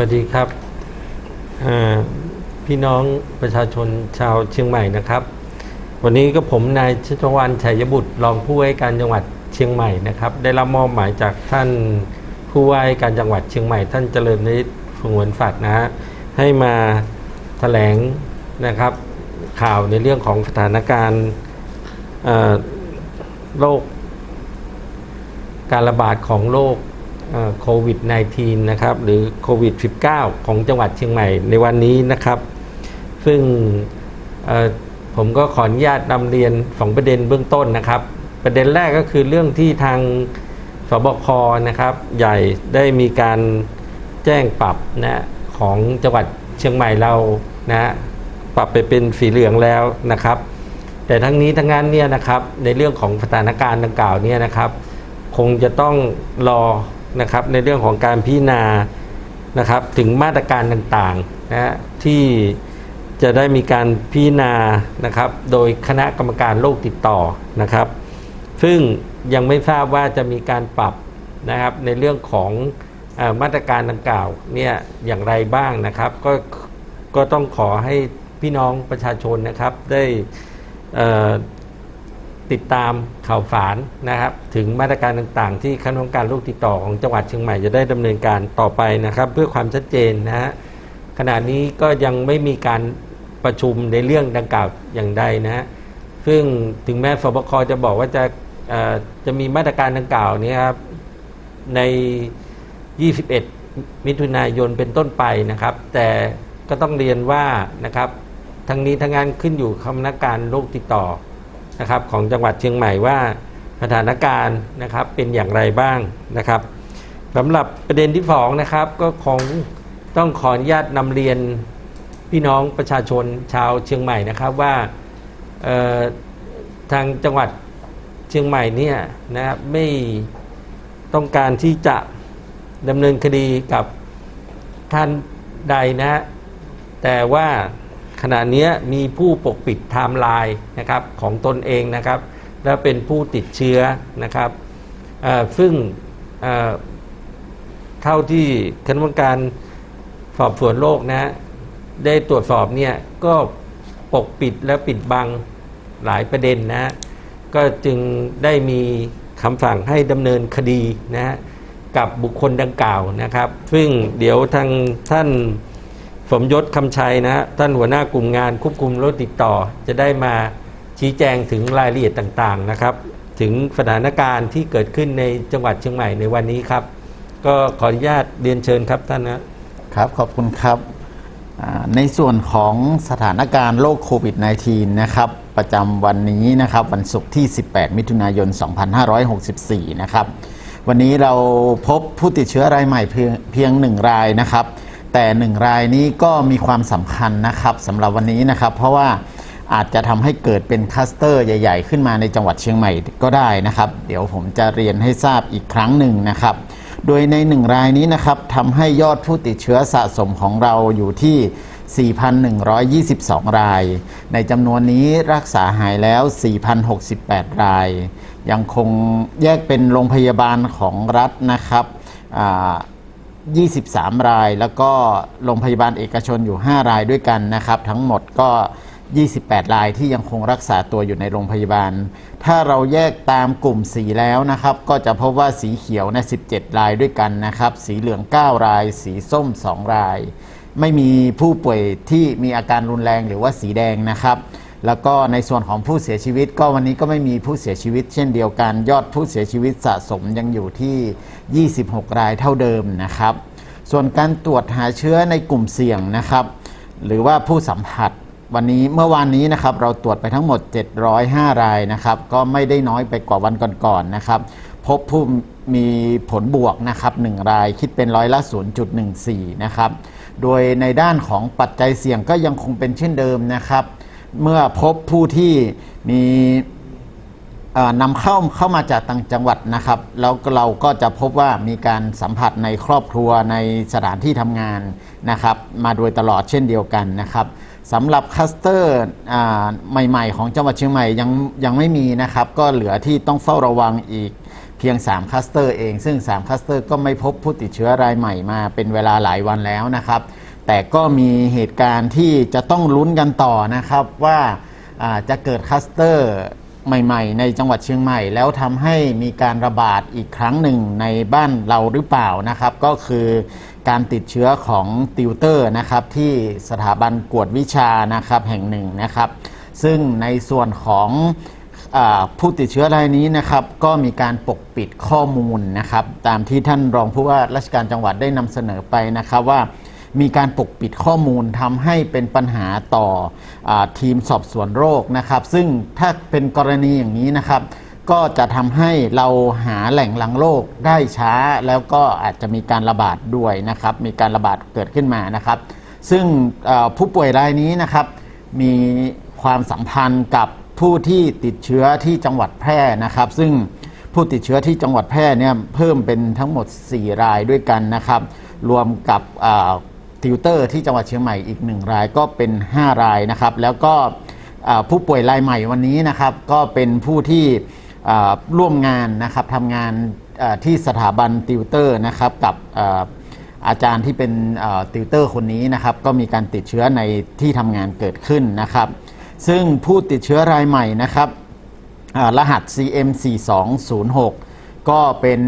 วัสดีครับพี่น้องประชาชนชาวเชียงใหม่นะครับ วันนี้ก็ผมนายชัชวันชัยบุตรรองผู้ว่าการจังหวัดเชียงใหม่นะครับ ได้รับมอบหมายจากท่านผู้ว่าการจังหวัดเชียงใหม่ ท่านเจริญนิตสงวนฝักนะฮะให้มาแถลงนะครับข่าวในเรื่องของสถานการณ์โรคการระบาดของโรค โควิด -19 นะครับหรือโควิด -19 ของจังหวัดเชียงใหม่ในวันนี้นะครับ ซึ่งผมก็ขออนุญาตนำเรียนสองประเด็นเบื้องต้นนะครับ ประเด็นแรกก็คือเรื่องที่ทางสบคนะครับใหญ่ได้มีการแจ้งปรับนะของจังหวัดเชียงใหม่เรานะปรับไปเป็นสีเหลืองแล้วนะครับ แต่ทั้งนี้ทั้งนั้นเนี่ยนะครับในเรื่องของสถานการณ์ดังกล่าวเนี่ยนะครับ คงจะต้องรอ นะครับในเรื่องของการพิจารณานะครับถึงมาตรการต่างๆนะฮะที่จะได้มีการพิจารณานะครับโดยคณะกรรมการโรคติดต่อนะครับ ซึ่งยังไม่ทราบว่าจะมีการปรับนะครับในเรื่องของอมาตรการดังกล่าวเนี่ยอย่างไรบ้างนะครับก็ก็ต้องขอให้พี่น้องประชาชนนะครับได้อ่อ ติดตามข่าวสารนะครับ ถึงมาตรการต่างๆ ที่คณะกรรมการโรคติดต่อของจังหวัดเชียงใหม่จะได้ดำเนินการต่อไปนะครับ เพื่อความชัดเจนนะฮะขณะนี้ก็ยังไม่มีการประชุมในเรื่องดังกล่าวอย่างใดนะฮะซึ่งถึงแม้สบคจะบอกว่าจะจะมีมาตรการดังกล่าวนี้ครับใน 21 มิถุนายนเป็นต้นไปนะครับ แต่ก็ต้องเรียนว่านะครับทั้งนี้ทั้งนั้นขึ้นอยู่คณะการโรคติดต่อ นะครับของจังหวัดเชียงใหม่ว่าสถานการณ์นะครับเป็นอย่างไรบ้างนะครับสำหรับประเด็นที่สองนะครับก็คงต้องขออนุญาตนำเรียนพี่น้องประชาชนชาวเชียงใหม่นะครับว่าทางจังหวัดเชียงใหม่เนี่ยนะครับไม่ต้องการที่จะดำเนินคดีกับท่านใดนะ แต่ว่า ขณะนี้มีผู้ปกปิดไทม์ไลน์นะครับของตนเองนะครับ และเป็นผู้ติดเชื้อนะครับซึ่งเท่าที่คณะกรรมการสอบสวนโรคนะได้ตรวจสอบเนี่ยก็ปกปิดและปิดบังหลายประเด็นนะก็จึงได้มีคำสั่งให้ดำเนินคดีนะกับบุคคลดังกล่าวนะครับ ซึ่งเดี๋ยวทางท่าน สมยศคำชัยนะท่านหัวหน้ากลุ่มงานควบคุมโรคติดต่อ จะได้มาชี้แจงถึงรายละเอียดต่างๆนะครับ ถึงสถานการณ์ที่เกิดขึ้นในจังหวัดเชียงใหม่ในวันนี้ครับ ก็ขออนุญาตเรียนเชิญครับท่านนะครับขอบคุณครับในส่วนของสถานการณ์โรคโควิด -19 นะครับ ประจำวันนี้นะครับวันศุกร์ที่ 18 มิถุนายน 2564 นะครับ วันนี้เราพบผู้ติดเชื้อรายใหม่เพียงเพียงหนึ่งรายนะครับ แต่หนึ่งรายนี้ก็มีความสำคัญนะครับสำหรับวันนี้นะครับ เพราะว่าอาจจะทำให้เกิดเป็นคลัสเตอร์ใหญ่ ๆ ขึ้นมาในจังหวัดเชียงใหม่ก็ได้นะครับ เดี๋ยวผมจะเรียนให้ทราบอีกครั้งหนึ่งนะครับ โดยในหนึ่งรายนี้นะครับทำให้ยอดผู้ติดเชื้อสะสมของเราอยู่ที่4,122 ราย ในจำนวนนี้รักษาหายแล้ว 4,068 ราย ยังคงแยกเป็นโรงพยาบาลของรัฐนะครับอ่า 23 ราย แล้วก็โรงพยาบาลเอกชนอยู่ 5 รายด้วยกันนะครับ ทั้งหมดก็ 28 รายที่ยังคงรักษาตัวอยู่ในโรงพยาบาล ถ้าเราแยกตามกลุ่มสีแล้วนะครับ ก็จะพบว่าสีเขียวนะ17 รายด้วยกันนะครับ สีเหลือง 9 ราย สีส้ม 2 ราย ไม่มีผู้ป่วยที่มีอาการรุนแรงหรือว่าสีแดงนะครับ แล้วก็ในส่วนของผู้เสียชีวิต ก็วันนี้ก็ไม่มีผู้เสียชีวิต เช่นเดียวกัน ยอดผู้เสียชีวิตสะสมยังอยู่ที่ 26 รายเท่าเดิมนะครับ ส่วนการตรวจหาเชื้อในกลุ่มเสี่ยงนะครับ หรือว่าผู้สัมผัสวันนี้เมื่อวานนี้นะครับเราตรวจไปทั้งหมด 705 รายนะครับ ก็ไม่ได้น้อยไปกว่าวันก่อนๆนะครับ พบผู้มีผลบวกนะครับ 1 รายคิดเป็นร้อยละ 0.14 นะครับ โดยในด้านของปัจจัยเสี่ยงก็ยังคงเป็นเช่นเดิมนะครับ เมื่อพบผู้ที่มีนำเข้าเข้ามาจากต่างจังหวัดนะครับ แล้วเราก็จะพบว่ามีการสัมผัสในครอบครัวในสถานที่ทำงานนะครับ มาโดยตลอดเช่นเดียวกันนะครับสำหรับคัสเตอร์อใหม่ ๆ ของจังหวัดเชียงใหม่ยังยังไม่มีนะครับ ก็เหลือที่ต้องเฝ้าระวังอีกเพียง 3คัสเตอร์เอง ซึ่ง 3คัสเตอร์ก็ไม่พบผู้ติดเชื้อรายใหม่มาเป็นเวลาหลายวันแล้วนะครับ แต่ก็มีเหตุการณ์ที่จะต้องลุ้นกันต่อนะครับว่าจะเกิดคัสเตอร์ใหม่ ๆ ในจังหวัดเชียงใหม่ แล้วทำให้มีการระบาดอีกครั้งหนึ่งในบ้านเราหรือเปล่านะครับ ก็คือการติดเชื้อของติวเตอร์นะครับที่สถาบันกวดวิชานะครับแห่งหนึ่งนะครับ ซึ่งในส่วนของอผู้ติดเชื้อรายนี้นะครับก็มีการปกปิดข้อมูลนะครับ ตามที่ท่านรองผู้ว่าราชการจังหวัดได้นำเสนอไปนะครับว่า มีการปกปิดข้อมูลทำให้เป็นปัญหาต่ออทีมสอบสวนโรคนะครับ ซึ่งถ้าเป็นกรณีอย่างนี้นะครับ ก็จะทำให้เราหาแหล่งหลังโรคได้ช้า แล้วก็อาจจะมีการระบาดด้วยนะครับ มีการระบาดเกิดขึ้นมานะครับ ซึ่งผู้ป่วยรายนี้นะครับมีความสัมพันธ์กับผู้ที่ติดเชื้อที่จังหวัดแพร่นะครับ ซึ่งผู้ติดเชื้อที่จังหวัดแพร่เนี่ยเพิ่มเป็นทั้งหมด 4 รายด้วยกันนะครับ รวมกับ ติวเตอร์ที่จังหวัดเชียงใหม่อีก 1 รายก็เป็น 5 รายนะครับ แล้วก็ผู้ป่วยรายใหม่วันนี้นะครับ ก็เป็นผู้ที่ร่วมงานนะครับทำงานที่สถาบันติวเตอร์นะครับกับอาจารย์ที่เป็นติวเตอร์คนนี้นะครับก็มีการติดเชื้อในที่ทำงานเกิดขึ้นนะครับ ซึ่งผู้ติดเชื้อรายใหม่นะครับรหัส CM4206 ก็เป็น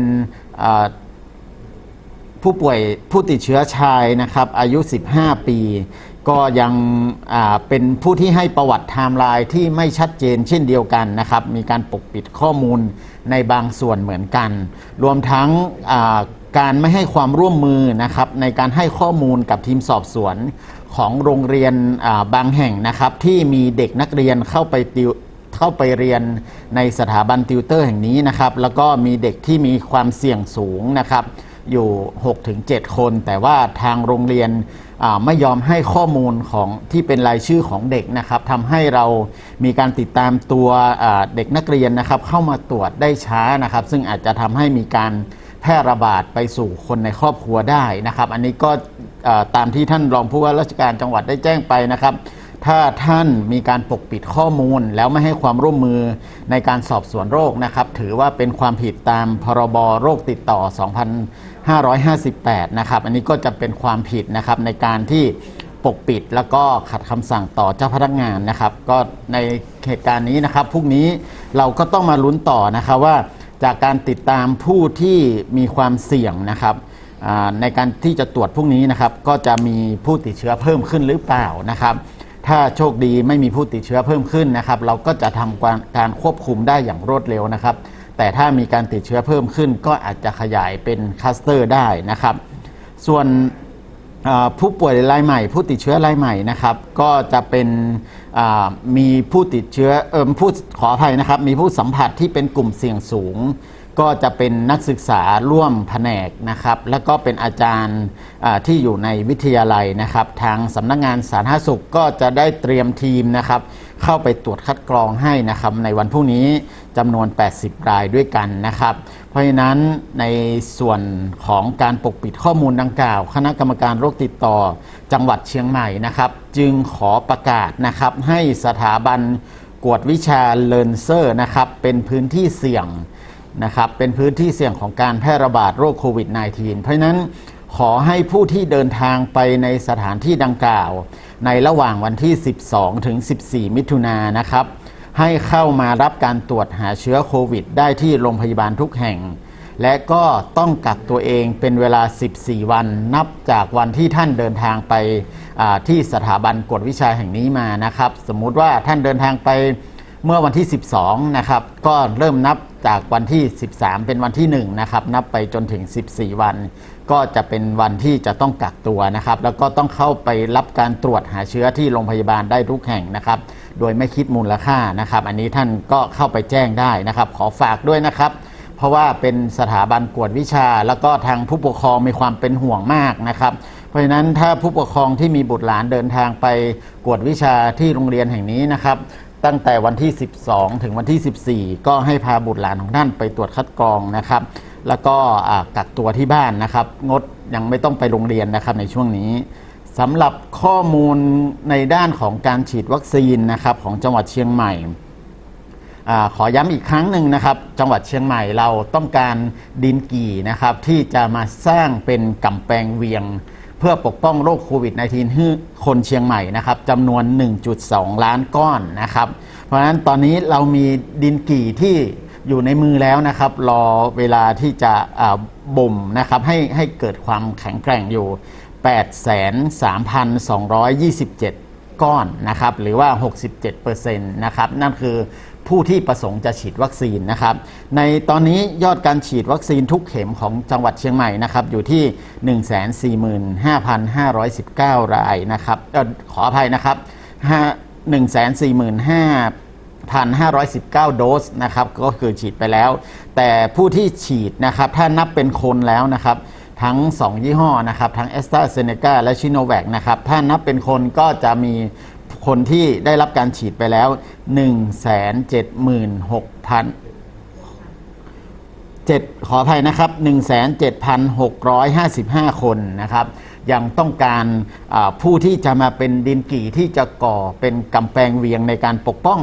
ผู้ป่วยผู้ติดเชื้อชายนะครับอายุ 15 ปี ก็ยังเป็นผู้ที่ให้ประวัติไทม์ไลน์ที่ไม่ชัดเจนเช่นเดียวกันนะครับ มีการปกปิดข้อมูลในบางส่วนเหมือนกัน รวมทั้งการไม่ให้ความร่วมมือนะครับในการให้ข้อมูลกับทีมสอบสวนของโรงเรียนบางแห่งนะครับ ที่มีเด็กนักเรียนเข้าไปติวเข้าไปเรียนในสถาบันติวเตอร์แห่งนี้นะครับ แล้วก็มีเด็กที่มีความเสี่ยงสูงนะครับ อยู่ 6-7 คน แต่ว่าทางโรงเรียนไม่ยอมให้ข้อมูลของที่เป็นรายชื่อของเด็กนะครับทำให้เรามีการติดตามตัวเด็กนักเรียนนะครับ เข้ามาตรวจได้ช้านะครับ ซึ่งอาจจะทำให้มีการแพร่ระบาดไปสู่คนในครอบครัวได้นะครับ อันนี้ก็ตามที่ท่านรองผู้ว่าราชการจังหวัดได้แจ้งไปนะครับ ถ้าท่านมีการปกปิดข้อมูล แล้วไม่ให้ความร่วมมือในการสอบสวนโรคนะครับ ถือว่าเป็นความผิดตามพรบโรคติดต่อ 2558 นะครับ อันนี้ก็จะเป็นความผิดนะครับในการที่ปกปิดแล้วก็ขัดคำสั่งต่อเจ้าพนักงานนะครับ ก็ในเหตุการณ์นี้นะครับพรุ่งนี้เราก็ต้องมาลุ้นต่อนะครับว่าจากการติดตามผู้ที่มีความเสี่ยงนะครับในการที่จะตรวจพรุ่งนี้นะครับ ก็จะมีผู้ติดเชื้อเพิ่มขึ้นหรือเปล่านะครับ ถ้าโชคดีไม่มีผู้ติดเชื้อเพิ่มขึ้นนะครับ เราก็จะทำการการควบคุมได้อย่างรวดเร็วนะครับ แต่ถ้ามีการติดเชื้อเพิ่มขึ้น ก็อาจจะขยายเป็นคลัสเตอร์ได้นะครับ ส่วนผู้ป่วยรายใหม่ ผู้ติดเชื้อรายใหม่นะครับ ก็จะเป็นมีผู้ติดเชื้อเออผู้ขออภัยนะครับ มีผู้สัมผัสที่เป็นกลุ่มเสี่ยงสูง ก็จะเป็นนักศึกษาร่วมแผนกนะครับ แล้วก็เป็นอาจารย์ที่อยู่ในวิทยาลัยนะครับ ทางสำนักงงานสาธารณสุขก็จะได้เตรียมทีมนะครับ เข้าไปตรวจคัดกรองให้นะครับ ในวันพรุ่งนี้จำนวน 80 รายด้วยกันนะครับ เพราะฉะนั้นในส่วนของการปกปิดข้อมูลดังกล่าว คณะกรรมการโรคติดต่อจังหวัดเชียงใหม่นะครับ จึงขอประกาศนะครับให้สถาบันกวดวิชาเลนเซอร์นะครับ เป็นพื้นที่เสี่ยง นะครับเป็นพื้นที่เสี่ยงของการแพร่ระบาดโรคโควิด -19 เพราะฉะนั้นขอให้ผู้ที่เดินทางไปในสถานที่ดังกล่าว ในระหว่างวันที่ 12 ถึง 14 มิถุนายนนะครับ ให้เข้ามารับการตรวจหาเชื้อโควิด ได้ที่โรงพยาบาลทุกแห่ง และก็ต้องกักตัวเองเป็นเวลา 14 วัน นับจากวันที่ท่านเดินทางไปที่สถาบันกวดวิชาแห่งนี้มานะครับ สมมุติว่าท่านเดินทางไปเมื่อวันที่ 12 นะครับ ก็เริ่มนับ จากวันที่ 13 เป็นวันที่1นะครับนับไปจนถึง 14 วัน ก็จะเป็นวันที่จะต้องกักตัวนะครับแล้วก็ต้องเข้าไปรับการตรวจหาเชื้อที่โรงพยาบาลได้ทุกแห่งนะครับโดยไม่คิดมูลค่านะครับ อันนี้ท่านก็เข้าไปแจ้งได้นะครับ ขอฝากด้วยนะครับ เพราะว่าเป็นสถาบันกวดวิชา แล้วก็ทางผู้ปกครองมีความเป็นห่วงมากนะครับเพราะฉะนั้นถ้าผู้ปกครองที่มีบุตรหลานเดินทางไปกวดวิชาที่โรงเรียนแห่งนี้นะครับ ตั้งแต่วันที่ 12 ถึงวันที่ 14 ก็ให้พาบุตรหลานของท่านไปตรวจคัดกรองนะครับ แล้วก็กักตัวที่บ้านนะครับ งดยังไม่ต้องไปโรงเรียนนะครับในช่วงนี้สำหรับข้อมูลในด้านของการฉีดวัคซีนนะครับของจังหวัดเชียงใหม่อขอย้ำอีกครั้งหนึ่งนะครับ จังหวัดเชียงใหม่เราต้องการดินกี่นะครับที่จะมาสร้างเป็นกำแพงเวียง เพื่อปกป้องโรคโควิด -19 ให้คนเชียงใหม่นะครับจำนวน 1.2 ล้านก้อนนะครับ เพราะฉะนั้นตอนนี้เรามีดินกี่ที่อยู่ในมือแล้วนะครับ รอเวลาที่จะบ่มนะครับให้ให้เกิดความแข็งแกร่งอยู่ 83,227 ก้อนนะครับ หรือว่า 67%นะครับ นั่นคือ ผู้ที่ประสงค์จะฉีดวัคซีนนะครับ ในตอนนี้ยอดการฉีดวัคซีนทุกเข็มของจังหวัดเชียงใหม่นะครับอยู่ที่ 145,519 รายนะครับออขออภัยนะครับ145,519 โดสนะครับก็คือฉีดไปแล้ว แต่ผู้ที่ฉีดนะครับถ้านับเป็นคนแล้วนะครับทั้ง 2 ยี่ห้อนะครับทั้ง a s t r a z เซ e c a และ c h i n o v a c นะครับถ้านับเป็นคนก็จะมี คนที่ได้รับการฉีดไปแล้ว 176,000 7ขออภัยนะครับ 17,655 คนนะครับยังต้องการผู้ที่จะมาเป็นดินกี่ที่จะก่อเป็นกำแพงเวียงในการปกป้อง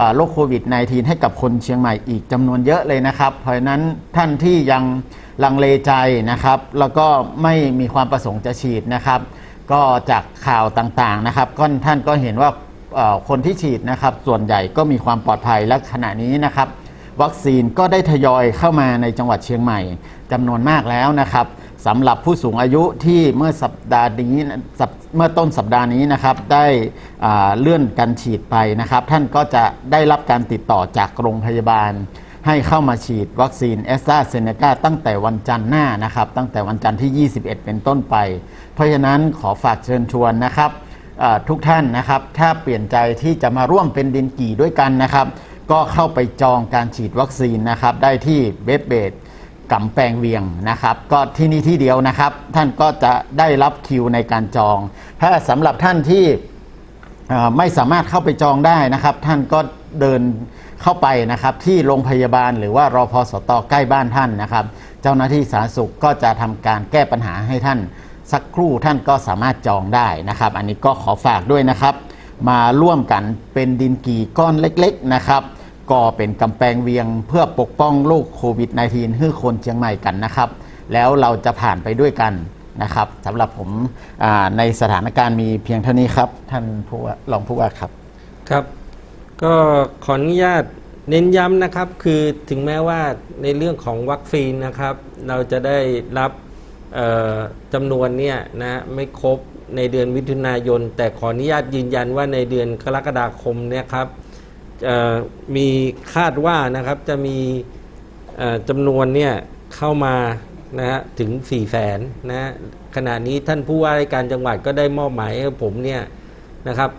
อโรคโควิด -19 ให้กับคนเชียงใหม่อีกจำนวนเยอะเลยนะครับ เพราะนั้นท่านที่ยังลังเลใจนะครับ แล้วก็ไม่มีความประสงค์จะฉีดนะครับ ก็จากข่าวต่างๆนะครับก็ท่านก็เห็นว่าคนที่ฉีดนะครับ ส่วนใหญ่ก็มีความปลอดภัยและขณะนี้นะครับ วัคซีนก็ได้ทยอยเข้ามาในจังหวัดเชียงใหม่จำนวนมากแล้วนะครับสำหรับผู้สูงอายุที่เมื่อสัปดาห์นี้เมื่อต้นสัปดาห์นี้นะครับ ได้เลื่อนการฉีดไปนะครับ ท่านก็จะได้รับการติดต่อจากโรงพยาบาล ให้เข้ามาฉีดวัคซีนแอสตราเซเนกาตั้งแต่วันจันทร์หน้านะครับ ตั้งแต่วันจันทร์ที่ 21 เป็นต้นไป เพราะฉะนั้นขอฝากเชิญชวนนะครับทุกท่านนะครับ ถ้าเปลี่ยนใจที่จะมาร่วมเป็นดินกี่ด้วยกันนะครับ ก็เข้าไปจองการฉีดวัคซีนนะครับ ได้ที่เว็บเบสกำแพงเวียงนะครับ ก็ที่นี่ที่เดียวนะครับ ท่านก็จะได้รับคิวในการจอง ถ้าสำหรับท่านที่ไม่สามารถเข้าไปจองได้นะครับ ท่านก็เดิน เข้าไปนะครับที่โรงพยาบาลหรือว่ารอพสตใกล้บ้านท่านนะครับ เจ้าหน้าที่สาธารณสุขก็จะทำการแก้ปัญหาให้ท่าน สักครู่ท่านก็สามารถจองได้นะครับ อันนี้ก็ขอฝากด้วยนะครับ มาร่วมกันเป็นดินกีก้อนเล็กๆนะครับ ก็เป็นกำแพงเวียงเพื่อปกป้องโรคโควิด -19 ให้คนเชียงใหม่กันนะครับ แล้วเราจะผ่านไปด้วยกันนะครับสำหรับผมในสถานการณ์มีเพียงเท่านี้ครับ ท่านผู้รองผู้ว่าครับครับ ก็ขออนุญาตเน้นย้ำนะครับ คือถึงแม้ว่าในเรื่องของวัคซีนนะครับ เราจะได้รับจำนวนเนี่ยนะไม่ครบในเดือนมิถุนายน แต่ขออนุญาตยืนยันว่าในเดือนกรกฎาคมเนี่ยครับมีคาดว่านะครับจะมีจำนวนเนี่ยเข้ามานะฮะถึง4ี่แสนนะขณะนี้ท่านผู้ว่าราชการจังหวัดก็ได้มอบหมายให้ผมเนี่ยนะครับ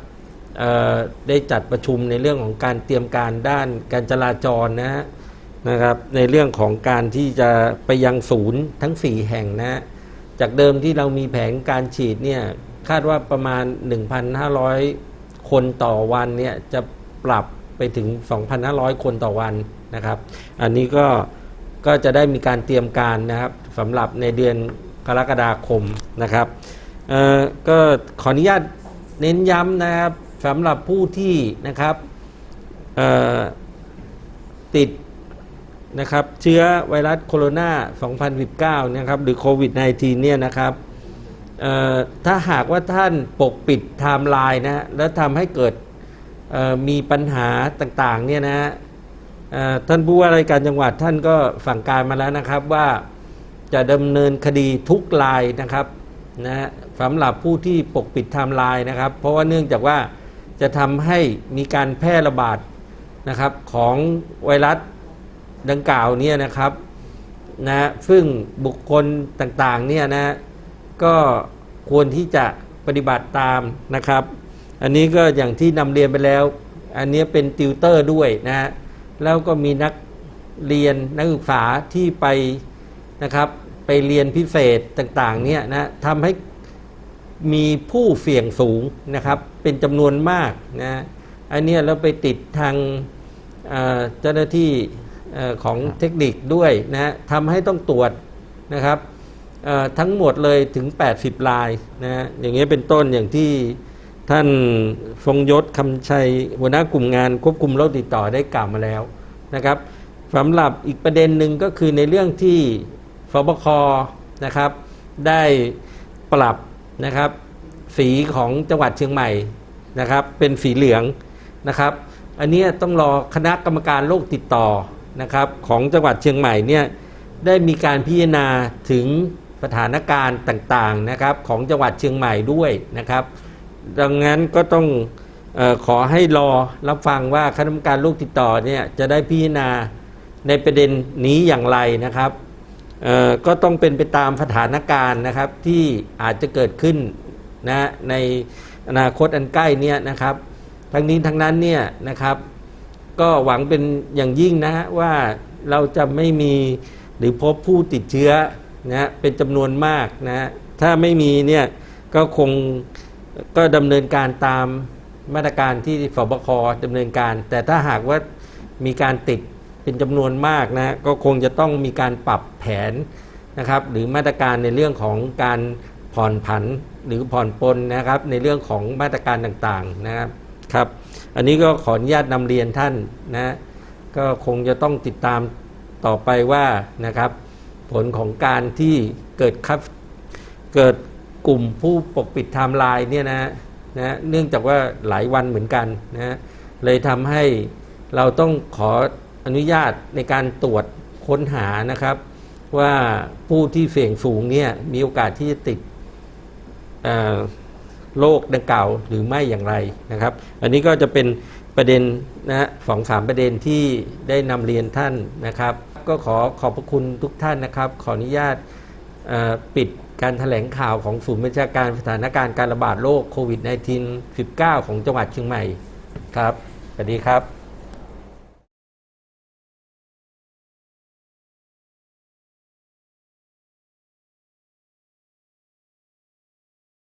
ได้จัดประชุมในเรื่องของการเตรียมการด้านการจราจรนะฮะนะครับในเรื่องของการที่จะไปยังศูนย์ทั้ง 4 แห่งนะ จากเดิมที่เรามีแผนการฉีดเนี่ยคาดว่าประมาณ 1,500 คนต่อวันเนี่ยจะปรับไปถึง 2,500 คนต่อวันนะครับ อันนี้ก็ก็จะได้มีการเตรียมการนะครับสำหรับในเดือนกรกฎาคมนะครับก็ขออนุญาตเน้นย้ำนะครับ สำหรับผู้ที่นะครับติดนะครับเชื้อไวรัสโคโรนา 2019 นะครับหรือโควิด -19 เนี่ยนะครับถ้าหากว่าท่านปกปิดไทม์ไลน์นะฮะแล้วทำให้เกิดมีปัญหาต่างๆเนี่ยนะฮะท่านผู้ว่าราชการจังหวัดท่านก็สั่งการมาแล้วนะครับว่าจะดำเนินคดีทุกรายนะครับนะฮะสำหรับผู้ที่ปกปิดไทม์ไลน์นะครับ เพราะว่าเนื่องจากว่า จะทำให้มีการแพร่ระบาดนะครับของไวรัสดังกล่าวเนี่ยนะครับนะซึ่งบุคคลต่างๆเนี่ยนะก็ควรที่จะปฏิบัติตามนะครับ อันนี้ก็อย่างที่นำเรียนไปแล้ว อันนี้เป็นติวเตอร์ด้วยนะฮะแล้วก็มีนักเรียนนักศึกษาที่ไปนะครับไปเรียนพิเศษต่างๆเนี่ยนะทำให้ มีผู้เสี่ยงสูงนะครับ เป็นจำนวนมากนะอันเนี้ยเราไปติดทางเจ้าหน้าที่ของเทคนิคด้วยนะทำให้ต้องตรวจนะครับทั้งหมดเลยถึง 80 ลายนะอย่างเงี้ยเป็นต้นอย่างที่ท่านทรงยศคำชัยหัวหน้ากลุ่มงานควบคุมโรคติดต่อได้กล่าวมาแล้วนะครับสำหรับอีกประเด็นหนึ่งก็คือในเรื่องที่ฟบคนะครับ ได้ปรับ นะครับ สีของจังหวัดเชียงใหม่นะครับ เป็นสีเหลืองนะครับ อันนี้ต้องรอคณะกรรมการโรคติดต่อนะครับของจังหวัดเชียงใหม่เนี่ยได้มีการพิจารณาถึงสถานการณ์ต่างๆนะครับของจังหวัดเชียงใหม่ด้วยนะครับ ดังนั้นก็ต้องออขอให้รอรับฟังว่าคณะกรรมการโรคติดต่อเนี่ยจะได้พิจารณาในประเด็นนี้อย่างไรนะครับ ก็ต้องเป็นไปตามสถานการณ์นะครับที่อาจจะเกิดขึ้นนะในอนาคตอันใกล้เนี่ยนะครับทั้งนี้ทั้งนั้นเนี่ยนะครับก็หวังเป็นอย่างยิ่งนะฮะว่าเราจะไม่มีหรือพบผู้ติดเชื้อนะเป็นจำนวนมากนะถ้าไม่มีเนี่ยก็คงก็ดำเนินการตามมาตรการที่ฝบคดำเนินการ แต่ถ้าหากว่ามีการติด เป็นจำนวนมากนะก็คงจะต้องมีการปรับแผนนะครับหรือมาตรการในเรื่องของการผ่อนผันหรือผ่อนปลนนะครับในเรื่องของมาตรการต่างๆนะครับครับอันนี้ก็ขออนุญาตนำเรียนท่านนะก็คงจะต้องติดตามต่อไปว่านะครับผลของการที่เกิดครับเกิดกลุ่มผู้ปกปิดไทม์ไลน์เนี่ยนะนะเนื่องจากว่าหลายวันเหมือนกันนะเลยทำให้เราต้องขอ อนุญาตในการตรวจค้นหานะครับ ว่าผู้ที่เสี่ยงสูงเนี่ยมีโอกาสที่จะติดโรคดังกล่าวหรือไม่อย่างไรนะครับ อันนี้ก็จะเป็นประเด็นนะฮะสองสามประเด็นที่ได้นำเรียนท่านนะครับ ก็ขอขอบพระคุณทุกท่านนะครับ ขออนุญาตปิดการถแถลงข่าวของศูนย์บัญชาการสถานการณ์การระบาดโรคโควิด -19 19 ของจังหวัดเชียงใหม่ครับ สวัสดีครับ